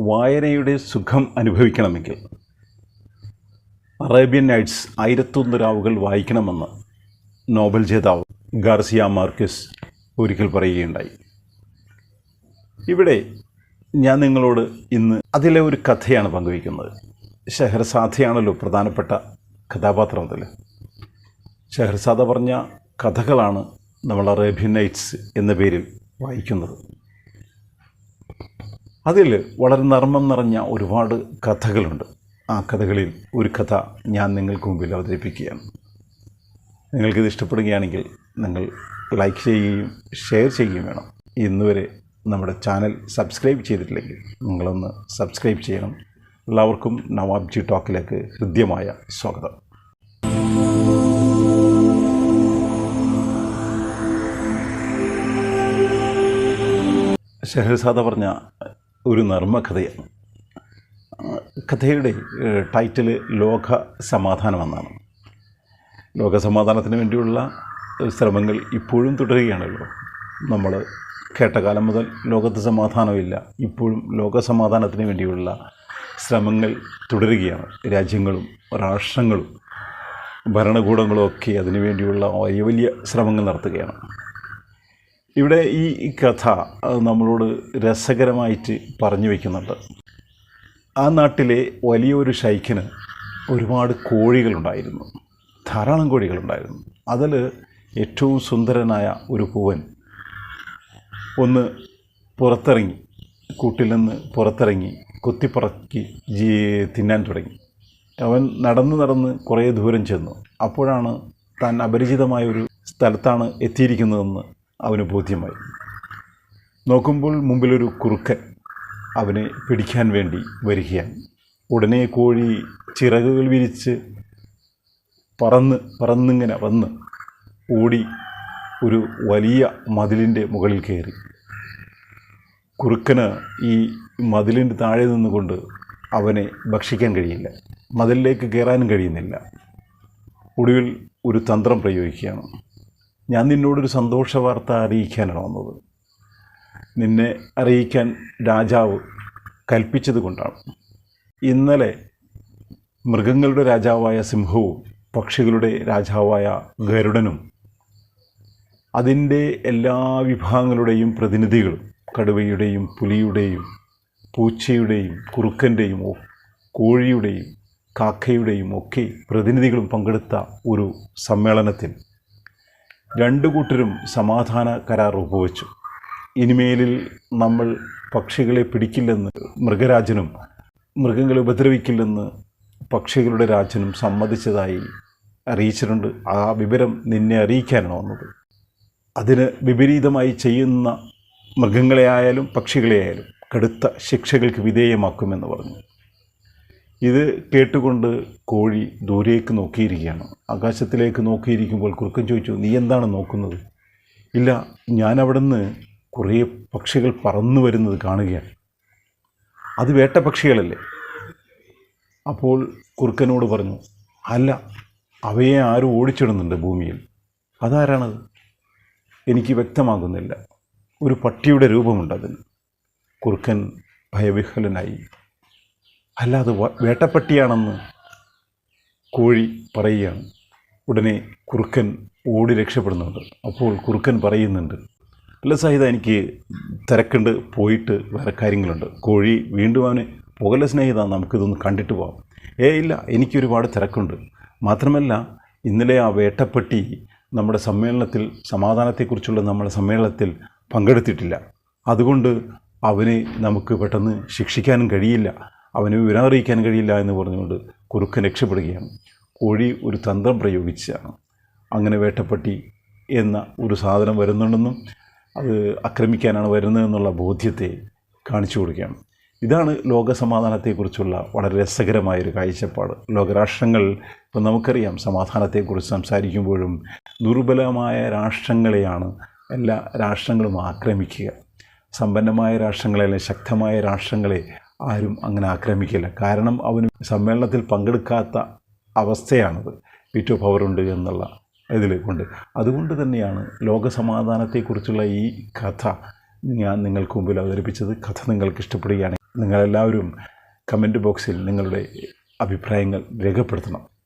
വായനയുടെ സുഖം അനുഭവിക്കണമെങ്കിൽ Arabian nights ആയിരത്തൊന്ന് രാവുകൾ വായിക്കണമെന്ന് നോബൽ ജേതാവ് ഗാർസിയ മാർക്കസ് ഒരിക്കൽ പറയുകയുണ്ടായി. ഇവിടെ ഞാൻ നിങ്ങളോട് ഇന്ന് അതിലെ ഒരു കഥയാണ് പങ്കുവയ്ക്കുന്നത്. ഷെഹർസാധയാണല്ലോ പ്രധാനപ്പെട്ട കഥാപാത്രം അതിൽ ഷെഹർസാദ പറഞ്ഞ കഥകളാണ് നമ്മൾ അറേബ്യൻ നൈറ്റ്സ് എന്ന പേരിൽ വായിക്കുന്നത്. അതിൽ വളരെ നർമ്മം നിറഞ്ഞ ഒരുപാട് കഥകളുണ്ട്. ആ കഥകളിൽ ഒരു കഥ ഞാൻ നിങ്ങൾക്ക് മുമ്പിൽ അവതരിപ്പിക്കുകയാണ്. നിങ്ങൾക്കിത് ഇഷ്ടപ്പെടുകയാണെങ്കിൽ നിങ്ങൾ ലൈക്ക് ചെയ്യുകയും ഷെയർ ചെയ്യുകയും വേണം. ഇന്നുവരെ നമ്മുടെ ചാനൽ സബ്സ്ക്രൈബ് ചെയ്തിട്ടില്ലെങ്കിൽ നിങ്ങളൊന്ന് സബ്സ്ക്രൈബ് ചെയ്യണം. എല്ലാവർക്കും നവാബ്ജി ടോക്കിലേക്ക് ഹൃദ്യമായ സ്വാഗതം. ഷെഹസാദ പറഞ്ഞ ഒരു നർമ്മകഥയാണ്. കഥയുടെ ടൈറ്റിൽ ലോക സമാധാനം എന്നാണ് ലോക സമാധാനത്തിന് വേണ്ടിയുള്ള ശ്രമങ്ങൾ ഇപ്പോഴും തുടരുകയാണല്ലോ. നമ്മൾ കേട്ട കാലം മുതൽ ലോകത്ത് സമാധാനമില്ല. ഇപ്പോഴും ലോക സമാധാനത്തിന് വേണ്ടിയുള്ള ശ്രമങ്ങൾ തുടരുകയാണ്. രാജ്യങ്ങളും രാഷ്ട്രങ്ങളും ഭരണകൂടങ്ങളും ഒക്കെ അതിനുവേണ്ടിയുള്ള വലിയ വലിയ ശ്രമങ്ങൾ നടത്തുകയാണ്. ഇവിടെ ഈ കഥ നമ്മളോട് രസകരമായിട്ട് പറഞ്ഞു വയ്ക്കുന്നുണ്ട് ആ നാട്ടിലെ വലിയൊരു ഷൈക്കിന് ഒരുപാട് കോഴികളുണ്ടായിരുന്നു. ധാരാളം കോഴികളുണ്ടായിരുന്നു. അതിൽ ഏറ്റവും സുന്ദരനായ ഒരു പൂവൻ ഒന്ന് പുറത്തിറങ്ങി കൂട്ടിൽ നിന്ന് പുറത്തിറങ്ങി കൊത്തിപ്പറക്കി ജീ തിന്നാൻ തുടങ്ങി. അവൻ നടന്ന് നടന്ന് കുറേ ദൂരം ചെന്നു. അപ്പോഴാണ് താൻ അപരിചിതമായ ഒരു സ്ഥലത്താണ് എത്തിയിരിക്കുന്നതെന്ന് അവന് ബോധ്യമായി. നോക്കുമ്പോൾ മുമ്പിലൊരു കുറുക്കൻ അവനെ പിടിക്കാൻ വേണ്ടി വരികയാണ്. ഉടനെ കോഴി ചിറകുകൾ വിരിച്ച് പറന്ന് പറന്നിങ്ങനെ വന്ന് ഓടി ഒരു വലിയ മതിലിന്റെ മുകളിൽ കയറി. കുറുക്കന് ഈ മതിലിന്റെ താഴെ നിന്നുകൊണ്ട് അവനെ ഭക്ഷിക്കാൻ കഴിയില്ല. മതിലിലേക്ക് കയറാനും കഴിയുന്നില്ല. ഒടുവിൽ ഒരു തന്ത്രം പ്രയോഗിക്കുകയാണ്. ഞാൻ നിന്നോടൊരു സന്തോഷ വാർത്ത അറിയിക്കാനാണ് വന്നത്. നിന്നെ അറിയിക്കാൻ രാജാവ് കൽപ്പിച്ചത് കൊണ്ടാണ്. ഇന്നലെ മൃഗങ്ങളുടെ രാജാവായ സിംഹവും പക്ഷികളുടെ രാജാവായ ഗരുഡനും അതിന്റെ എല്ലാ വിഭാഗങ്ങളുടെയും പ്രതിനിധികളും കടുവയുടെയും പുലിയുടെയും പൂച്ചയുടെയും കുറുക്കന്റെയും കോഴിയുടെയും കാക്കയുടെയും ഒക്കെ പ്രതിനിധികളും പങ്കെടുത്ത ഒരു സമ്മേളനത്തിൽ രണ്ടു കൂട്ടരും സമാധാന കരാർ ഒപ്പുവെച്ചു. ഇനിമേലിൽ നമ്മൾ പക്ഷികളെ പിടിക്കില്ലെന്ന് മൃഗരാജനും മൃഗങ്ങളെ ഉപദ്രവിക്കില്ലെന്ന് പക്ഷികളുടെ രാജനും സമ്മതിച്ചതായി അറിയിച്ചിട്ടുണ്ട്. ആ വിവരം നിന്നെ അറിയിക്കാനാണ് വന്നത്. അതിന് വിപരീതമായി ചെയ്യുന്ന മൃഗങ്ങളെ ആയാലും പക്ഷികളെ ആയാലും കടുത്ത ശിക്ഷകൾക്ക് വിധേയമാക്കുമെന്ന് പറഞ്ഞു. ഇത് കേട്ടുകൊണ്ട് കോഴി ദൂരേക്ക് നോക്കിയിരിക്കുകയാണ്. ആകാശത്തിലേക്ക് നോക്കിയിരിക്കുമ്പോൾ കുറുക്കൻ ചോദിച്ചു നീ എന്താണ് നോക്കുന്നത്? ഇല്ല ഞാൻ അവിടുന്ന് കുറേ പക്ഷികൾ പറന്നു വരുന്നത് കാണുകയാണ്. അത് വേട്ട പക്ഷികളല്ലേ? അപ്പോൾ കുറുക്കനോട് പറഞ്ഞു അല്ല അവയെ ആരും ഓടിച്ചിടുന്നുണ്ട് ഭൂമിയിൽ. അതാരാണത്? എനിക്ക് വ്യക്തമാകുന്നില്ല. ഒരു പട്ടിയുടെ രൂപമുണ്ട് അതിന്. കുറുക്കൻ ഭയവിഹ്വലനായി. അല്ല അത് വേട്ടപ്പെട്ടിയാണെന്ന് കോഴി പറയുകയാണ്. ഉടനെ കുറുക്കൻ ഓടി രക്ഷപ്പെടുന്നുണ്ട്. അപ്പോൾ കുറുക്കൻ പറയുന്നുണ്ട് അല്ല സാഹിത എനിക്ക് തിരക്കുണ്ട്. പോയിട്ട് വേറെ കാര്യങ്ങളുണ്ട്. കോഴി വീണ്ടും അവന് പുകല സ്നേഹിത നമുക്കിതൊന്ന് കണ്ടിട്ട് പോകാം ഏ ഇല്ല. എനിക്ക് ഒരുപാട് തിരക്കുണ്ട്. മാത്രമല്ല ഇന്നലെ ആ വേട്ടപ്പെട്ടി നമ്മുടെ സമ്മേളനത്തിൽ സമാധാനത്തെക്കുറിച്ചുള്ള നമ്മുടെ സമ്മേളനത്തിൽ പങ്കെടുത്തിട്ടില്ല. അതുകൊണ്ട് അവനെ നമുക്ക് പെട്ടെന്ന് ശിക്ഷിക്കാനും കഴിയില്ല. അവന് വിവരം അറിയിക്കാൻ കഴിയില്ല എന്ന് പറഞ്ഞുകൊണ്ട് കുറുക്കൻ രക്ഷപ്പെടുകയാണ്. കോഴി ഒരു തന്ത്രം പ്രയോഗിച്ചാണ്. അങ്ങനെ വേട്ടപ്പെട്ടി എന്ന ഒരു സാധനം വരുന്നുണ്ടെന്നും അത് ആക്രമിക്കാനാണ് വരുന്നതെന്നുള്ള ബോധ്യത്തെ കാണിച്ചു കൊടുക്കുകയാണ്. ഇതാണ് ലോകസമാധാനത്തെക്കുറിച്ചുള്ള വളരെ രസകരമായൊരു കാഴ്ചപ്പാട്. ലോകരാഷ്ട്രങ്ങൾ ഇപ്പം നമുക്കറിയാം സമാധാനത്തെക്കുറിച്ച് സംസാരിക്കുമ്പോഴും ദുർബലമായ രാഷ്ട്രങ്ങളെയാണ് എല്ലാ രാഷ്ട്രങ്ങളും ആക്രമിക്കുക. സമ്പന്നമായ രാഷ്ട്രങ്ങളെ അല്ലെങ്കിൽ ശക്തമായ രാഷ്ട്രങ്ങളെ ആരും അങ്ങനെ ആക്രമിക്കില്ല. കാരണം അവന് സമ്മേളനത്തിൽ പങ്കെടുക്കാത്ത അവസ്ഥയാണത്. വീറ്റോ പവറുണ്ട് എന്നുള്ള ഇതിൽ കൊണ്ട് അതുകൊണ്ട് തന്നെയാണ് ലോകസമാധാനത്തെക്കുറിച്ചുള്ള ഈ കഥ ഞാൻ നിങ്ങൾക്ക് മുമ്പിൽ അവതരിപ്പിച്ചത്. കഥ നിങ്ങൾക്ക് ഇഷ്ടപ്പെടുകയാണെങ്കിൽ നിങ്ങളെല്ലാവരും കമന്റ് ബോക്സിൽ നിങ്ങളുടെ അഭിപ്രായങ്ങൾ രേഖപ്പെടുത്തണം.